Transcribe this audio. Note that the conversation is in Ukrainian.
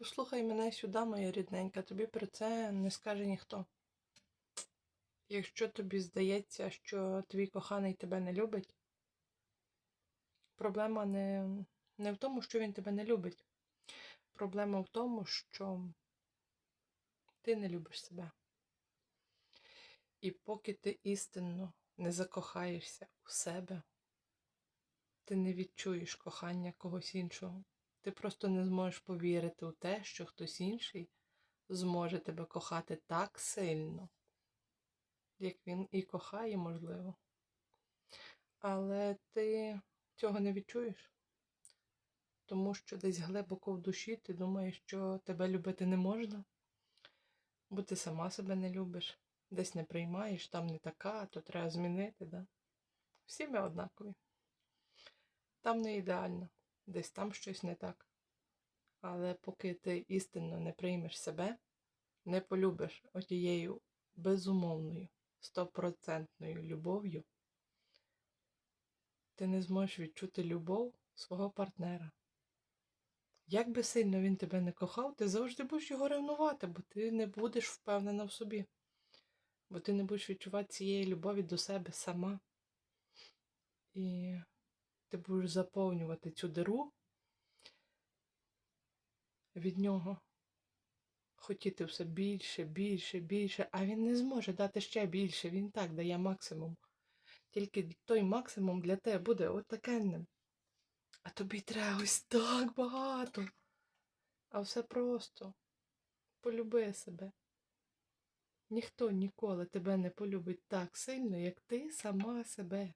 Послухай мене сюди, моя рідненька, тобі про це не скаже ніхто. Якщо тобі здається, що твій коханий тебе не любить, проблема не, не в тому, що він тебе не любить. Проблема в тому, що ти не любиш себе. І поки ти істинно не закохаєшся у себе, ти не відчуєш кохання когось іншого. Ти просто не зможеш повірити у те, що хтось інший зможе тебе кохати так сильно, як він і кохає, можливо. Але ти цього не відчуєш, тому що десь глибоко в душі ти думаєш, що тебе любити не можна, бо ти сама себе не любиш, десь не приймаєш, там не така, то треба змінити. Да? Всі ми однакові. Там не ідеально, десь там щось не так. Але поки ти істинно не приймеш себе, не полюбиш отією безумовною, стопроцентною любов'ю, ти не зможеш відчути любов свого партнера. Як би сильно він тебе не кохав, ти завжди будеш його ревнувати, бо ти не будеш впевнена в собі, бо ти не будеш відчувати цієї любові до себе сама. І ти будеш заповнювати цю диру від нього. Хотіти все більше, більше, більше, а він не зможе дати ще більше, він так дає максимум. Тільки той максимум для тебе буде отакенним. А тобі треба ось так багато. А все просто. Полюби себе. Ніхто ніколи тебе не полюбить так сильно, як ти сама себе.